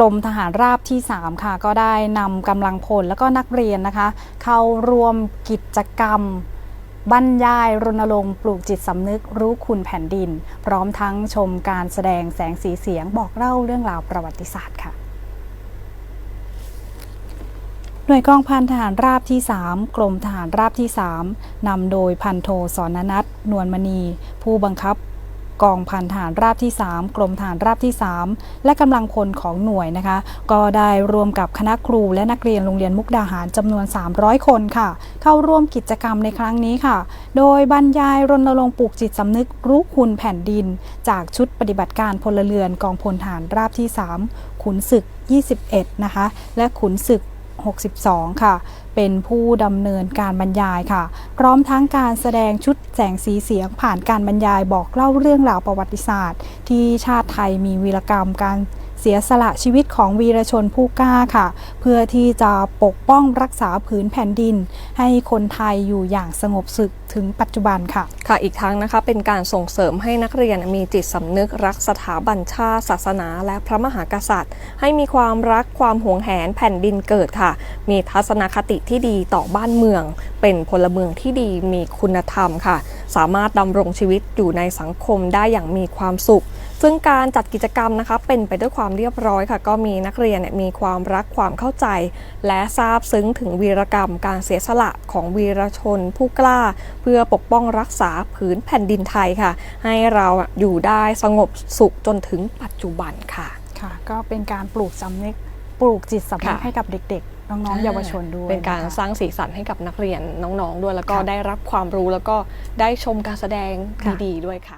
รมทหารราบที่ 3 ค่ะ ก็ได้นำกำลังพลแล้วก็นักเรียนนะคะ เข้าร่วมกิจกรรมบรรยายรณรงค์ปลูกจิตสำนึกรู้คุณแผ่นดิน พร้อมทั้งชมการแสดงแสงสีเสียงบอกเล่าเรื่องราวประวัติศาสตร์ค่ะหน่วยกองพันทหารราบที่ 3 กรมทหารราบที่ 3นำโดยพันโทสอนนัทนวลมณี ผู้บังคับ กองพันทหารราบที่ 3 กรมทหารราบที่ 3 และกำลังพลของหน่วยนะคะ ก็ได้รวมกับคณะครูและนักเรียนโรงเรียนมุกดาหารจำนวน 300 คนค่ะ เข้าร่วมกิจกรรมในครั้งนี้ค่ะ โดยบรรยายรณรงค์ปลูกจิตสำนึกรู้คุณแผ่นดิน จากชุดปฏิบัติการพลเรือนกองพลทหารราบที่ 3 ขุนศึก 21 นะคะ และขุนศึก 62 ค่ะ เป็นผู้ดำเนินการบรรยายค่ะ พร้อมทั้งการแสดงชุดแสงสีเสียงผ่านการบรรยายบอกเล่าเรื่องราวประวัติศาสตร์ ที่ชาติไทยมีวีรกรรมการ เสียสละชีวิตของวีรชนผู้กล้าค่ะ เพื่อที่จะปกป้องรักษาผืนแผ่นดิน ให้คนไทยอยู่อย่างสงบสุขถึงปัจจุบันค่ะ ค่ะอีกทั้งนะคะเป็นการส่งเสริมให้นักเรียนมีจิตสำนึกรักสถาบันชาติศาสนาและพระมหากษัตริย์ ให้มีความรักความหวงแหนแผ่นดินเกิดค่ะ มีทัศนคติที่ดีต่อบ้านเมือง เป็นพลเมืองที่ดีมีคุณธรรมค่ะ สามารถดำรงชีวิตอยู่ในสังคมได้อย่างมีความสุข ซึ่งการจัดกิจกรรมนะคะเป็นไปด้วยความเรียบร้อยค่ะ ก็มีนักเรียนเนี่ยมีความรักความเข้าใจ และทราบซึ้งถึงวีรกรรมการเสียสละของวีรชนผู้กล้า เพื่อปกป้องรักษาผืนแผ่นดินไทยค่ะ ให้เราอยู่ได้สงบสุขจนถึงปัจจุบันค่ะค่ะ ก็เป็นการปลูกสำนึกปลูกจิตสำนึกค่ะให้กับเด็กๆ น้องๆเยาวชนด้วย เป็นการะคะสร้างสีสันให้กับนักเรียนน้องๆด้วย แล้วก็ค่ะได้รับความรู้แล้วก็ได้ชมการแสดงค่ะดีๆด้วยค่ะ